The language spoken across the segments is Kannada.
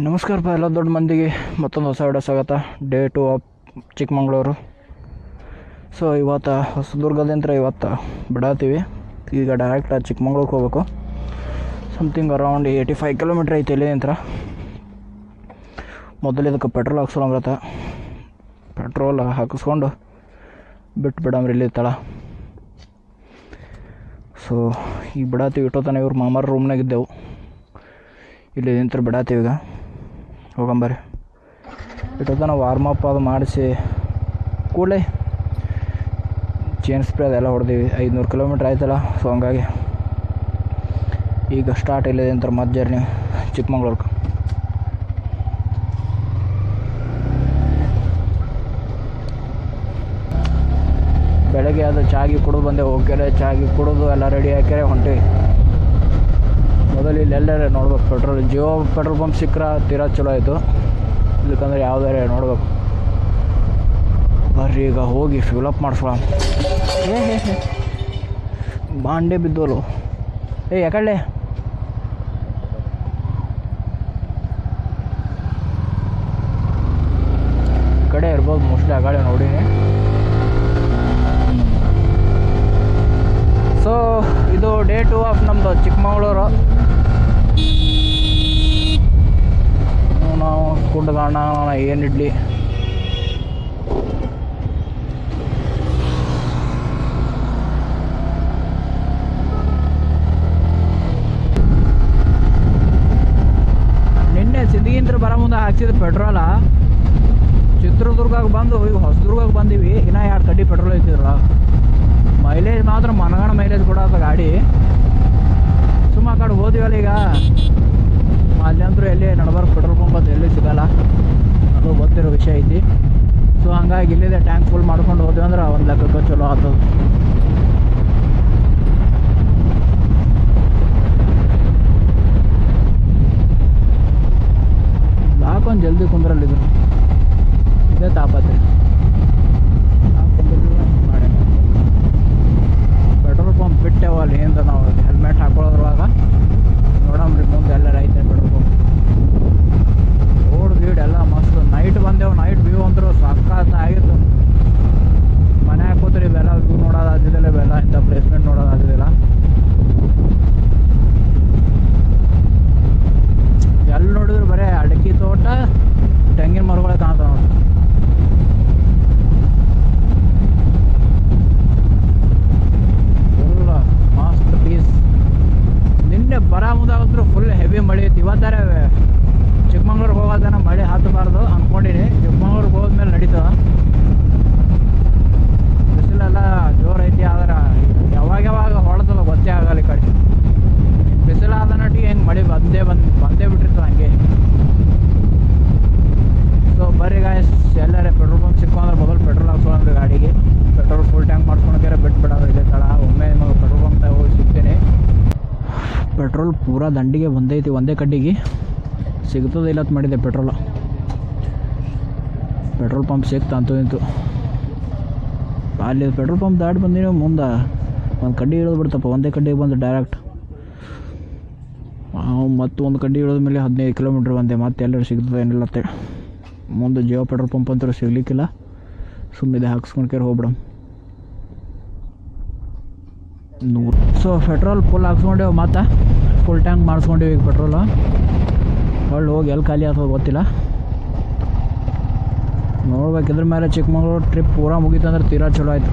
ನಮಸ್ಕಾರಪ್ಪ ಎಲ್ಲ ದೊಡ್ಡ ಮಂದಿಗೆ ಮತ್ತೊಂದು ಹೊಸ ವಿಡಿಯೋ ಸ್ವಾಗತ. Day two of Chikmagalur. So ಇವತ್ತು ಹೊಸದುರ್ಗದಿಂದ ಇವತ್ತು ಬಿಡಾತೀವಿ. ಈಗ ಡೈರೆಕ್ಟ್ ಚಿಕ್ಕಮಂಗ್ಳೂರ್ಗೆ ಹೋಗ್ಬೇಕು. Something around eighty five kilometre ಐತೆ ಇಲ್ಲಿಂತ್ರ ಮೊದಲು ಇದಕ್ಕೆ ಪೆಟ್ರೋಲ್ ಹಾಕ್ಸೋಂಗತ್ತ ಪೆಟ್ರೋಲ್ ಹಾಕಿಸ್ಕೊಂಡು ಬಿಟ್ಟು ಬಿಡಮ್ರಿ ಇಲ್ಲಿ ತಳ. ಸೊ ಈಗ ಬಿಡಾತೀವಿ. ಇಟ್ಟೋತಾನೆ ಇವ್ರು ಮಾಮಾರ ರೂಮ್ನಾಗಿದ್ದೆವು ಇಲ್ಲಿ ನಿಂತರು ಬಿಡಾತೀವಿ ಈಗ. ಹೋಗಂಬರ್ರಿ. ಇಟ್ಟೋತನ ವಾರ್ಮಪ್ ಅದು ಮಾಡಿಸಿ, ಕೂಡಲೇ ಚೇನ್ ಸ್ಪ್ರೇ ಅದೆಲ್ಲ ಹೊಡೆದೀವಿ. ಐದುನೂರು ಕಿಲೋಮೀಟ್ರ್ ಆಯ್ತಲ್ಲ ಸೊ ಹಂಗಾಗಿ ಈಗ ಸ್ಟಾರ್ಟ್ ಇಲ್ಲಿದೆ ಅಂತ ಮತ್ತೆ ಜರ್ನಿ ಚಿಕ್ಕಮಂಗ್ಳೂರ್ಗೆ. ಬೆಳಗ್ಗೆ ಅದು ಚಾಗಿ ಕುಡಿದು ಬಂದೆ, ಹೋಗ್ಯಾರೆ, ಚಾಗಿ ಕುಡಿದು ಎಲ್ಲ ರೆಡಿ ಹಾಕ್ಯಾರೆ, ಹೊಂಟೀವಿ. ಮೊದಲು ಇಲ್ಲಿ ಎಲ್ಲರೇ ನೋಡ್ಬೇಕು. ಪೆಟ್ರೋಲ್, ಜಿಯೋ ಪೆಟ್ರೋಲ್ ಪಂಪ್ ಸಿಕ್ಕರೆ, ತೀರಾ ಚಲೋ ಆಯಿತು. ಇಲ್ಲಕಂದ್ರೆ ಯಾವ್ದಾರೆ ನೋಡ್ಬೇಕು. ಬರ್ರಿ, ಈಗ ಹೋಗಿ ಫ್ಯೂಲ್ ಅಪ್ ಮಾಡಿಸ್ಕೊಳ ಏ ಬಾಂಡೆ ಬಿದ್ದೋಲು. ಏ, ಯಾಕಳ್ಳೆ? ಕಡೆ ಇರ್ಬೋದು ಮೋಸ್ಟ್ಲಿ ಆಗಾಳೆ ನೋಡೀನಿ ಸೊ ಇದು ಡೇ ಚಿಕ್ಕಮಗಳೂರು. ನಾವು ಕುಡ್ಗಾಣ ಏನು ಇಡ್ಲಿ. ನಿನ್ನೆ ಸಿದ್ಧಗಿಂತ್ರ ಬರೋ ಮುಂದೆ ಹಾಕ್ಸಿದ ಪೆಟ್ರೋಲ. ಚಿತ್ರದುರ್ಗಕ್ಕೆ ಬಂದು ಈಗ ಹೊಸದುರ್ಗಕ್ಕೆ ಬಂದೀವಿ. ಇನ್ನೂ ಎರಡು ಕಡ್ಡಿ ಪೆಟ್ರೋಲ್ ಐತಿದ್ರು ಮೈಲೇಜ್ ಮಾತ್ರ ಮನಗಣ ಮೈಲೇಜ್ ಕೊಡೋದು ಗಾಡಿ. ಸುಮ್ಮ ಕಾಡು ಹೋದಿವಲ್ಲ ಈಗ. ಅಲ್ಲಂತರೂ ಎಲ್ಲಿ ನಡಬಾರ್ದು, ಪೆಟ್ರೋಲ್ ಪಂಪ್ ಅದು ಎಲ್ಲಿ ಸಿಗಲ್ಲ. ಅದು ಗೊತ್ತಿರೋ ವಿಷಯ ಐತಿ. ಸೊ ಹಂಗಾಗಿ ಇಲ್ಲಿದೆ ಟ್ಯಾಂಕ್ ಫುಲ್ ಮಾಡ್ಕೊಂಡು ಹೋದ್ವಿ ಅಂದ್ರೆ ಒಂದು ಲೆಕ್ಕಕ್ಕೆ ಚಲೋ ಆಗ್ತದೆ ಹಾಕೊಂಡು ಜಲ್ದಿ ಕುಂದ್ರಲ್ಲಿ ಇದ್ರು ಇದೇ ತಾಪತ್ತೆ ಮಾಡಿ ಪೆಟ್ರೋಲ್ ಪಂಪ್ ಬಿಟ್ಟೆವು ಅಲ್ಲಿ ಏನ್ರ ನಾವು ಹೆಲ್ಮೆಟ್ ಹಾಕೊಳ್ಳೋದ್ರೊಳಗ ನೋಡಮ್ರಿ ಮುಂದೆ ಎಲ್ಲ ಐತೆ ಪೆಟ್ರೋಲ್ ಪಂಪ್ ರೋಡ್ ಗೀಡ್ ಎಲ್ಲ ಮಸ್ತ್ ನೈಟ್ ಬಂದೆವು ನೈಟ್ ವ್ಯೂ ಅಂತೂ ಸಕ್ಕತ್ತ ಆಗಿತ್ತು ಮನ್ಯಾಗ ಕೂತ್ರಿ ಇವೆಲ್ಲ ವ್ಯೂ ನೋಡೋದಾದಿದ್ದಿಲ್ಲ ಇವೆಲ್ಲ ಇಂಥ ಪ್ಲೇಸ್ಮೆಂಟ್ ನೋಡೋದಾದಿದ್ದಿಲ್ಲ ಎಲ್ಲಿ ನೋಡಿದ್ರು ಬರೀ ಅಡಕೆ ತೋಟ ತೆಂಗಿನ ಮರಗಳೇ ಕಾಣ್ತಾವ ನೋಡಿ ಫುಲ್ ಮಸ್ತ್ ಪೀಸ್ ನಿನ್ನೆ ಬರ ಮುಂದಾಗಂತೂ ಫುಲ್ ಹೆವಿ ಮಳೆ ಐತಿ ಇವತ್ತಾರೆ ಚಿಕ್ಕಮಂಗ್ಳೂರಿಗೆ ಹೋಗೋದನ್ನ ಮಳೆ ಹತ್ತಬಾರ್ದು ಅಂದ್ಕೊಂಡಿನಿ ಚಿಕ್ಕಮಂಗ್ಳೂರಿಗೆ ಹೋದ್ಮೇಲೆ ನಡೀತದ ಬಿಸಿಲೆಲ್ಲ ಜೋರು ಐತಿ, ಆದ್ರೆ ಯಾವಾಗ ಯಾವಾಗ ಹೊಡೆದಲ್ಲ ಗೊತ್ತೇ ಆಗಲ್ಲ ಈ ಕಡೆ. ಬಿಸಿಲಾದ ನಟಿಗೆ ಹೆಂಗೆ ಮಳೆ ಬಂದೇ ಬಂದು ಬಂದೇ ಬಿಟ್ಟಿರ್ತದೆ ಹಂಗೆ ಸೊ ಬರ್ರಿ ಗಾಯಸ್ ಎಲ್ಲರೇ ಪೆಟ್ರೋಲ್ ಪಂಪ್ ಸಿಕ್ಕೊಂಡ್ರೆ ಮೊದಲು ಪೆಟ್ರೋಲ್ ಹಾಕ್ಸ್ಕೊಂಡ್ರಿ ಗಾಡಿಗೆ ಪೆಟ್ರೋಲ್ ಫುಲ್ ಟ್ಯಾಂಕ್ ಮಾಡ್ಸ್ಕೊಂಡ್ರೆ ಬಿಟ್ಬಿಡೋದು ಇದೆ ತಳ ಒಮ್ಮೆ ನಿಮಗೆ ಪೆಟ್ರೋಲ್ ಪಂಪ್ ಹೋಗಿ ಸಿಗ್ತೀನಿ ಪೆಟ್ರೋಲ್ ಪೂರಾ ದಂಡಿಗೆ ಬಂದೈತಿ, ಒಂದೇ ಕಡ್ಡಿಗೆ. ಸಿಗ್ತದೆ ಇಲ್ಲ ಮಾಡಿದೆ ಪೆಟ್ರೋಲ್. ಪೆಟ್ರೋಲ್ ಪಂಪ್ ಸಿಕ್ತು ಅಂತೂ ಇಂತು. ಅಲ್ಲಿ ಪೆಟ್ರೋಲ್ ಪಂಪ್ ದಾಟಿ ಬಂದಿನಿ ಮುಂದೆ. ಒಂದು ಕಡ್ಡಿ ಇಳಿದು ಬಿಡ್ತಪ್ಪ, ಒಂದೇ ಕಡ್ಡಿಗೆ ಬಂದು ಡೈರೆಕ್ಟ್ ಮತ್ತು ಒಂದು ಕಡ್ಡಿ ಇಳಿದ ಮೇಲೆ ಹದಿನೈದು ಕಿಲೋಮೀಟ್ರ್ ಬಂದೆ, ಮತ್ತೆ ಎಲ್ಲರೂ ಸಿಗ್ತದೆ ಏನಿಲ್ಲ ಅಂತೇಳಿ ಮುಂದೆ ಜಿಯೋ ಪೆಟ್ರೋಲ್ ಪಂಪ್ ಅಂತೂ ಸಿಗ್ಲಿಕ್ಕಿಲ್ಲ. ಸುಮ್ಮನೆ ಹಾಕ್ಸ್ಕೊಂಡು ಕೇರ್ ಹೋಗ್ಬಿಡಮ್ ನೂರು ಸೊ ಪೆಟ್ರೋಲ್ ಫುಲ್ ಹಾಕ್ಸ್ಕೊಂಡೇವು ಮತ್ತೆ ಫುಲ್ ಟ್ಯಾಂಕ್ ಮಾಡಿಸ್ಕೊಂಡಿವಿ ಈಗ ಪೆಟ್ರೋಲು ಹೊಳ್ಳಿ ಹೋಗಿ ಎಲ್ಲಿ ಖಾಲಿ ಆಗ್ತದೆ ಗೊತ್ತಿಲ್ಲ. ನೋಡ್ಬೇಕಿದ್ರ ಮೇಲೆ ಚಿಕ್ಕಮಂಗ್ಳೂರು ಟ್ರಿಪ್ ಪೂರಾ ಮುಗೀತಂದ್ರೆ ತೀರಾ ಚಲೋ ಆಯಿತು.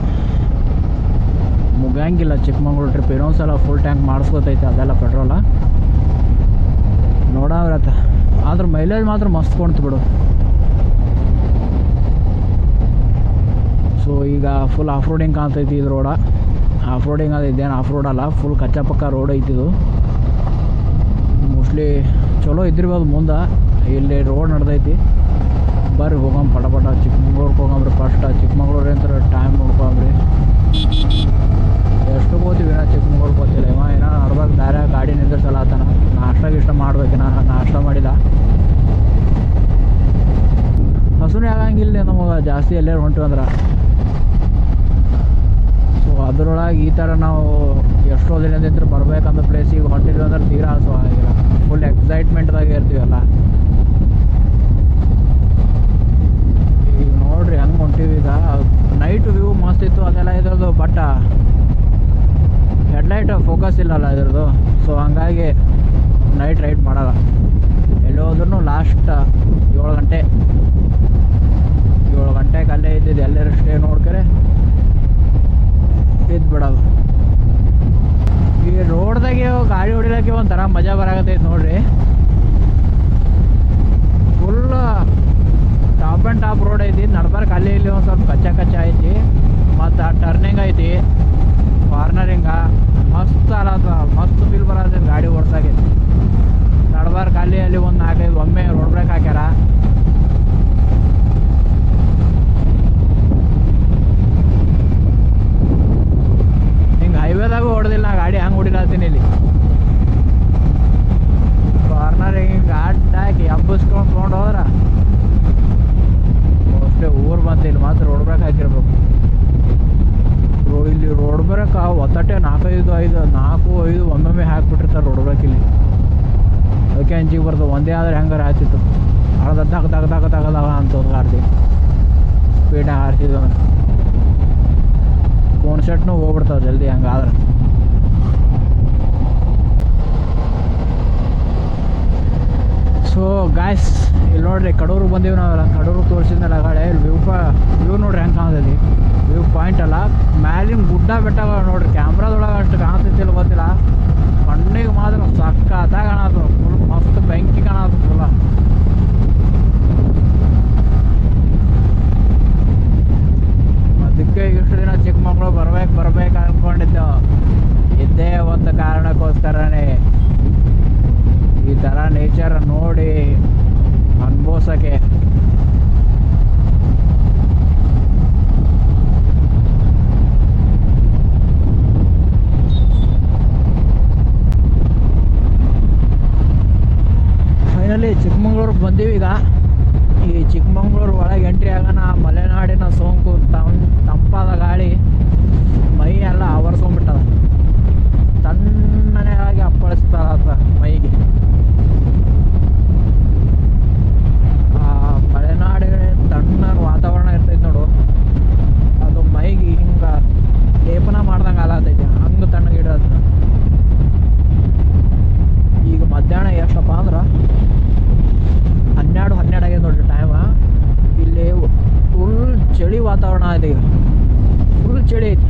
ಮುಗಿಯಂಗಿಲ್ಲ ಚಿಕ್ಕಮಂಗ್ಳೂರು ಟ್ರಿಪ್ ಇನ್ನೊಂದ್ಸಲ ಫುಲ್ ಟ್ಯಾಂಕ್ ಮಾಡಿಸ್ಕೊತೈತೆ ಅದೆಲ್ಲ ಪೆಟ್ರೋಲ ನೋಡಾವ್ರತ್ತ ಆದ್ರೆ ಮೈಲೇಜ್ ಮಾತ್ರ ಮಸ್ತ್ ಕೊಡ್ತು ಬಿಡು. ಸೊ ಈಗ ಫುಲ್ ಆಫ್ ರೋಡಿಂಗ್ ಕಾಣ್ತೈತಿ ಇದು ರೋಡ ಆಫ್ ರೋಡಿಂಗ್ ಅದು ಇದೇನು ಆಫ್ ರೋಡ್ ಅಲ್ಲ ಫುಲ್ ಕಚ್ಚಾ ಪಕ್ಕ ರೋಡ್ ಐತಿ ಇದು. ಮೋಸ್ಟ್ಲಿ ಚಲೋ ಇದ್ದಿರ್ಬೋದು ಮುಂದೆ. ಇಲ್ಲಿ ರೋಡ್ ನಡ್ದೈತಿ. ಬರ್ರಿ ಹೋಗಮ್ ಪಟ ಪಟ ಚಿಕ್ಕಮಂಗ್ಳೂರ್ಗೆ ಹೋಗಮ್ರಿ ಫಸ್ಟ್ ಚಿಕ್ಕಮಂಗ್ಳೂರು ಅಂತ ಟೈಮ್ ನೋಡ್ಕೊಂಬ್ರಿ ಎಷ್ಟು ಹೋಗ್ತೀವಿ ನಾ ಚಿಕ್ಕಮಂಗ್ಳೂರ್ಗೆ ಹೋಗ್ತಿಲ್ಲ. ಇವ ಏನೋ ನಡ್ದಾಗ ದಾರ್ಯಾಗ ಗಾಡಿ ನಿಂದಿರ್ಸಲ್ಲ ಆತನ ನಾಷ್ಟ ಗಿಷ್ಟ ಮಾಡ್ಬೇಕಿನ ನಾಷ್ಟ ಮಾಡಿಲ್ಲ. ಹಸುನೇ ಆಗಂಗಿಲ್ಲ ನಮಗೆ. ಜಾಸ್ತಿ ಎಲ್ಲೇ ಹೊಂಟಿವಿ ಅಂದ್ರೆ. ಸೊ ಅದರೊಳಗೆ ಈ ಥರ ನಾವು ಎಷ್ಟೋ ದಿನದಿಂದ ಬರ್ಬೇಕಂತ ಪ್ಲೇಸಿಗೆ ಹೊಂಟಿದ್ವಿ ಅಂದ್ರೆ ತೀರಾ ಹಸು ಆಗಿಲ್ಲ ಫುಲ್ ಎಕ್ಸೈಟ್ಮೆಂಟ್ದಾಗ ಇರ್ತೀವಲ್ಲ? ಈಗ ನೋಡ್ರಿ ಹಂಗೆ ಹೊಂಟೀವಿ ಈಗ. ನೈಟ್ ವ್ಯೂ ಮಸ್ತ್ ಇತ್ತು, ಅದೆಲ್ಲ ಇದ್ರದ್ದು ಬಟ್ ಹೆಡ್ಲೈಟ್ ಫೋಕಸ್ ಇಲ್ಲಲ್ಲ ಇದ್ರದ್ದು. ಸೊ ಹಂಗಾಗಿ ನೈಟ್ ರೈಡ್ ಮಾಡಲ್ಲ. ಎಲ್ಲಿ ಹೋದ್ರೂ ಲಾಸ್ಟ್ ಏಳು ಗಂಟೆ. ಏಳು ಗಂಟೆಗೆ ಅಲ್ಲೇ ಇದ್ದಿದ್ದು, ಎಲ್ಲರೂ ಸ್ಟೇ ನೋಡ್ಕರೆ ಇದ್ದು ಬಿಡೋದು ಈ ರೋಡ್ದಾಗೆ ಗಾಡಿ ಹೊಡಿಲಕ್ಕೆ ಒಂಥರ ಮಜಾ ಬರಾಕತ್ತೈತೆ ನೋಡ್ರಿ. Full top and top road ಐತಿ ನಡ್ಬಾರ್ಕ ಅಲ್ಲಿ ಇಲ್ಲಿ ಒಂದು ಸ್ವಲ್ಪ ಕಚ್ಚಾ ಕಚ್ಚಾ ಐತಿ, ಮತ್ತು ಟರ್ನಿಂಗ್ ಐತಿ ಕಾರ್ನರಿಂಗ ಮಸ್ತ್ ಅಲ್ಲ ಮಸ್ತ್ ಫೀಲ್ ಬರತ್ತೆ ಗಾಡಿ ಓಡ್ಸಾಕೈತಿ ನಡ್ಬಾರ್ಕ ಅಲ್ಲಿ ಅಲ್ಲಿ ಒಂದು ನಾಲ್ಕೈದು ಒಮ್ಮೆ ರೋಡ್ ಬ್ರೇಕ್ ಹಾಕ್ಯಾರ ಹಿಂಗೆ ಹೈವೇದಾಗೂ ಹೊಡೆದಿಲ್ಲ ನಾ ಗಾಡಿ ಹಂಗೆ ಹೊಡಿಲತ್ತೀನಿ ಇಲ್ಲಿ ಕಾರ್ನರ್ ಹಿಂಗೆ ಅಡ್ಡ ಹಾಕಿ ಹಬ್ಬಿಸ್ಕೊಂಡು ತೊಗೊಂಡು ಹೋದ್ರ ಮೋಸ್ಟ್ಲಿ ಊರು ಬಂತು ಇಲ್ಲಿ ಮಾತ್ರ ರೋಡ್ ಬ್ರೇಕ್ ಹಾಕಿರ್ಬೇಕು ರೋ ಇಲ್ಲಿ ರೋಡ್ ಬ್ರೇಕ್ ಒತ್ತಟ್ಟೆ ನಾಲ್ಕೈದು ಐದು ನಾಲ್ಕು ಐದು ಒಮ್ಮೊಮ್ಮೆ ರೋಡ್ ಇಲ್ಲಿ ಅದಕ್ಕೆ ಅಂಜಿಗೆ ಬರ್ದು ಒಂದೇ ಆದ್ರೆ ಹೆಂಗಾರ ಆಯ್ತಿತ್ತು. ಅರ್ಧ ದಗ ದಗ ದಗ ದಗದಾಗ ದಗ ಅಂತ ಸ್ಪೀಡಾಗ ಹಾರ್ತಿದ್ವು ಅಂದ್ರೆ ಫೋನ್ ಸೆಟ್ನು ಹೋಗ್ಬಿಡ್ತಾವೆ ಜಲ್ದಿ ಹಂಗಾದ್ರೆ. ಸೊ ಗಾಯ್ಸ್ ಇಲ್ಲಿ ನೋಡ್ರಿ ಕಡೂರು ಬಂದೀವಿ ನಾವೆಲ್ಲ. ಕಡೂರು ತೋರಿಸಿದ್ನಲ್ಲ ಗಾಡಿ. ಇಲ್ಲಿ ವ್ಯೂ ಪಾ ವ್ಯೂ ನೋಡ್ರಿ ಹೆಂಗೆ ಕಾಣ್ತೈತಿ ವ್ಯೂ ಪಾಯಿಂಟ್ ಅಲ್ಲ. ಮ್ಯಾಲಿನ ಗುಡ್ಡ ಬೆಟ್ಟ ನೋಡ್ರಿ. ಕ್ಯಾಮ್ರಾದೊಳಗೆ ಅಷ್ಟು ಕಾಣ್ತೈತಿಲ್ಲ ಗೊತ್ತಿಲ್ಲ. ಕಣ್ಣಿಗೆ ಮಾತ್ರ ಸಕ್ಕತ್ತಾಗಿ ಕಾಣತ್ತು ಫುಲ್ ಮಸ್ತ್ ಬೆಂಕಿ ಕಾಣತ್ತು ಫುಲ್ಲ ಅದಕ್ಕೆ ಇಷ್ಟು ದಿನ ಚಿಕ್ಕಮಕ್ಳು ಬರ್ಬೇಕು ಬರ್ಬೇಕು ಅನ್ಕೊಂಡಿದ್ದು ಇದ್ದೇ ಒಂದು ಕಾರಣಕ್ಕೋಸ್ಕರನೇ ಈ ಥರ ನೇಚರ್ ನೋಡಿ ಅನುಭವಿಸೋಕ್ಕೆ ಫೈನಲಿ ಈಗ ಈ ಚಿಕ್ಕಮಂಗ್ಳೂರು ಒಳಗೆ ಎಂಟ್ರಿ ಆಗೋಣ ಮಲೆನಾಡಿನ ಸೋಂಕು, ತಂ, ತಂಪಾದ ಗಾಳಿ, ಮೈ ಎಲ್ಲ ಆವರಿಸ್ಕೊಂಡ್ಬಿಟ್ಟದ. ತಣ್ಣನೆ ಆಗಿ ಅಪ್ಪಳಿಸ್ತಾರ ಮೈಗೆ. ಆ ಮಲೆನಾಡಿನ ತಣ್ಣ ವಾತಾವರಣ ಇರ್ತೈತೆ ನೋಡು. ಅದು ಮೈಗೆ ಹಿಂಗೆ ಲೇಪನ ಮಾಡ್ದಂಗೆ ಆಗತೈತಿ ಹಂಗೆ ತಣ್ಣಗಿಡೋದು ಈಗ ಮಧ್ಯಾಹ್ನ ಎಷ್ಟಪ್ಪ ಅಂದ್ರೆ ಹನ್ನೆರಡು ಹನ್ನೆರಡು ಆಗ್ಯದ ನೋಡ್ರಿ ಟೈಮ ಇಲ್ಲಿ ಫುಲ್ ಚಳಿ ವಾತಾವರಣ ಇದೆ ಈಗ ಫುಲ್ ಚಳಿ ಐತಿ.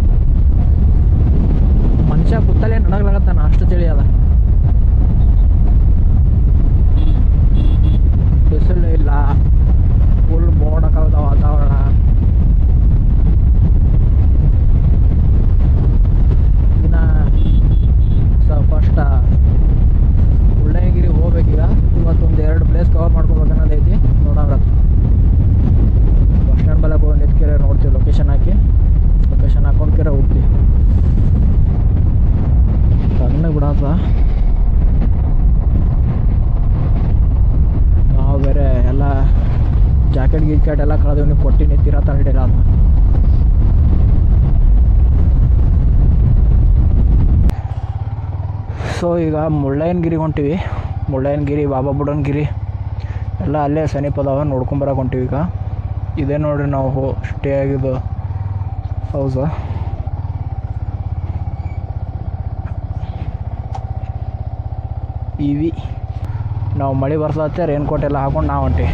ಮನುಷ್ಯ ಕುತ್ತಲೇ ನಡಗ್ಲಾಗತ್ತಾನ ಅಷ್ಟು ಚಳಿ ಅದ ಬಿಸಿಲು ಇಲ್ಲ ಫುಲ್ ಮೋಡ ಕಳೆದ ವಾತಾವರಣ ಇನ್ನ ಸ ಫಸ್ಟ್ ಮುಳ್ಳಯ್ಯನಗಿರಿ ಹೋಗ್ಬೇಕೀಗ ಇವತ್ತೊಂದು ಎರಡು ಪ್ಲೇಸ್ ಕವರ್ ಮಾಡ್ಕೊಬೇಕು ಅನ್ನೋದೈತಿ ನೋಡೋಣ ಬಸ್ ಸ್ಟ್ಯಾಂಡ್ ಬಲ್ಲ ಹೋಗಿ ನಿಂತ್ಕೆರೆ ನೋಡ್ತೀವಿ ಲೊಕೇಶನ್ ಹಾಕಿ ಲೊಕೇಶನ್ ಹಾಕೊಂಡ್ಕೆರೆ ಹೋಗ್ತೀವಿ ತಣ್ಣಗೆ ಬಿಡತ್ತ ನಾವು ಬೇರೆ ಎಲ್ಲ ಕ್ಯಾಟ್ ಎಲ್ಲ ಕಳೆದು ನೀವು ಕೊಟ್ಟಿನಿ ನಿಂತಿರ ತಗೊಂಡಿಲ್ಲ ಅಂತ ಸೊ ಈಗ ಮುಳ್ಳಯ್ಯನಗಿರಿ ಹೊಂಟಿವಿ. ಮುಳ್ಳಯ್ಯನಗಿರಿ, ಬಾಬಾ ಬುಡನ್ಗಿರಿ, ಎಲ್ಲ ಅಲ್ಲೇ ಸಮೀಪ ಅದಾವ ನೋಡ್ಕೊಂಬರಕ್ಕೆ ಹೊಂಟಿವಿ ಈಗ. ಇದೇ ನೋಡ್ರಿ ನಾವು ಹೋ ಸ್ಟೇ ಆಗಿದ್ದು ಹೌಸ ಇವಿ. ನಾವು ಮಳೆ ಬರ್ಸತ್ತೆ ರೇನ್ಕೋಟ್ ಎಲ್ಲ ಹಾಕೊಂಡು ನಾವು ಹೊಂಟಿ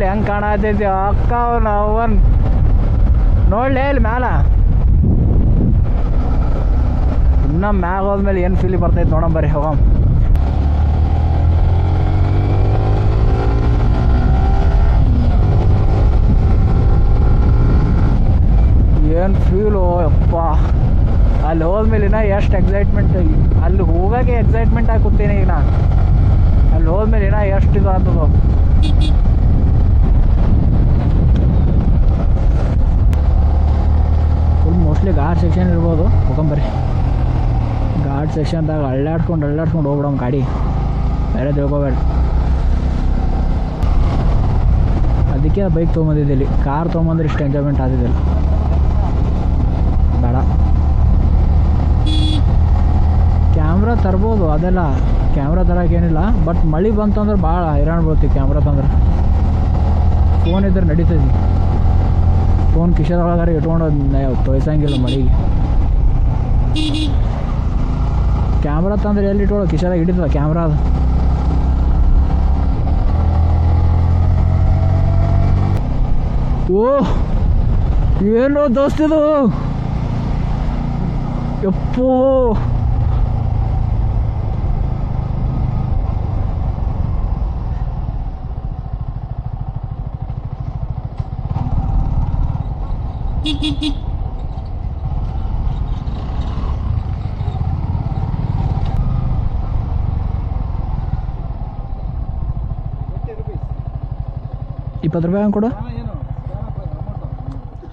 ಅಲ್ಲಿ ಹೆಂಗೆ ಕಾಣತೈತಿ ಅಕ್ಕ ಅವನ್ ನೋಡ್ಲಿ ಇಲ್ಲಿ ಮ್ಯಾಲ. ಇನ್ನ ಮ್ಯಾಗ ಹೋದ್ಮೇಲೆ ಏನು ಫೀಲ್ ಬರ್ತೈತೆ ನೋಡೋಣ ಬರೀ ಹೋಗಮ್ ಏನು ಫೀಲು ಅಪ್ಪ ಅಲ್ಲಿ ಹೋದ್ಮೇಲೆ ಇನ್ನ ಎಷ್ಟು ಎಕ್ಸೈಟ್ಮೆಂಟ್ ಅಲ್ಲಿ ಹೋಗೋಕೆ ಎಕ್ಸೈಟ್ಮೆಂಟ್ ಆಗಿ ಕೂತೀನಿ ಈಗ ನಾನು. ಅಲ್ಲಿ ಹೋದ್ಮೇಲೆ ಇನ್ನ ಎಷ್ಟು ಇದು ಆಗ್ತದೋ. ಫುಲ್ ಗಾಡ್ ಸೆಕ್ಷನ್ ಇರ್ಬೋದು. ಹೋಗಂಬರ್ರಿ ಘಾಟ್ ಸೆಕ್ಷನ್ದಾಗ ಅಳ್ಳಾಡ್ಕೊಂಡು ಅಳ್ಳಾಡ್ಕೊಂಡು ಹೋಗ್ಬಿಡೋ ಗಾಡಿ. ಬೇರೆ ತಿಳ್ಕೊಬೇಡ ಅದಕ್ಕೆ ಬೈಕ್ ತೊಗೊಂಬಂದಿದ್ದಿಲ್ಲಿ ಕಾರ್ ತೊಗೊಂಬಂದ್ರೆ ಇಷ್ಟು ಎಂಜಾಯ್ಮೆಂಟ್ ಆದಿದ್ದಿಲ್ಲ ಬೇಡ. ಕ್ಯಾಮ್ರಾ ತರ್ಬೋದು, ಅದೆಲ್ಲ. ಕ್ಯಾಮ್ರಾ ತರೋಕೇನಿಲ್ಲ ಬಟ್ ಮಳೆ ಬಂತಂದ್ರೆ ಭಾಳ ಹೈರಾಣ ಬೀಳ್ತೀವಿ ಕ್ಯಾಮ್ರಾ ತಂದ್ರೆ. ಫೋನ್ ಇದ್ರೆ ನಡೀತದೆ. ಫೋನ್ ಕಿಶನ್ ಒಳಗಾರೆ ಇಟ್ಕೊಂಡು ತೋಯ್ಸಂಗಿಲ್ಲ ಮಳಿಗೆ. ಕ್ಯಾಮ್ರಾ ತಂದ್ರೆ ಎಲ್ಲಿ ಇಟ್ಕೊಳ ಕಿಶಾದಾಗ ಹಿಡಿತದ ಕ್ಯಾಮ್ರಾ ಅದು. ಓ ಏನೋ ದೋಸ್ತಿದು ಯಪ್ಪೋ! ಇಪ್ಪತ್ತು ರೂಪಾಯಿ ಕೊಡು.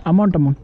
Amount amount